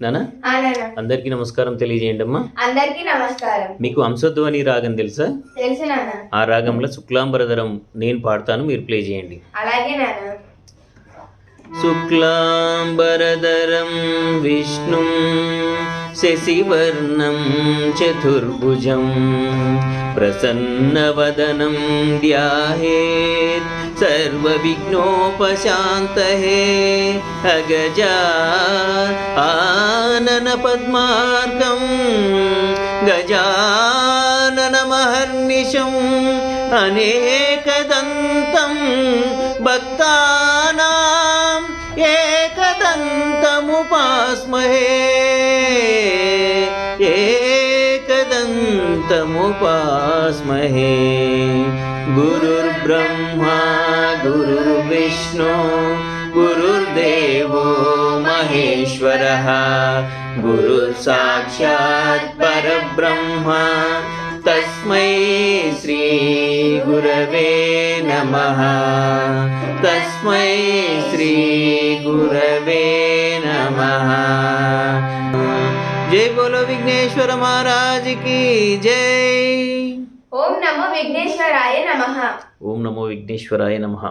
నానా? అందరికీ నమస్కారం తెలియజేయండి అమ్మా. అందరికీ నమస్కారం. మీకు అంశధ్వని రాగం తెలుసా? తెలుసు నాన్న ఆ రాగంలో శుక్లాంబరధరం నేను పాడతాను మీరు ప్లే చేయండి. అలాగే నాన్న శుక్లాంబరధరం విష్ణుం శశివర్ణం చతుర్భుజం ప్రసన్నవదనం ధ్యాయేత్ సర్వవిఘ్నోపశాంతహే అగజా पद्मार्गम् गजाननमहर्निशम् अनेकदन्तं भक्तानाम् एकदन्तमुपास्महे। एकदन्तमुपास्महे। गुरुर्ब्रह्मा गुरुर्विष्णु। పరబ్రహ్మ తస్మై శ్రీ గురవే నమః తస్మై శ్రీ గురవే నమః జై బోలో విఘ్నేశ్వర మహారాజ్కి జై ఓం నమో విఘ్నేశ్వరాయ నమః ఓం నమో విఘ్నేశ్వరాయ నమః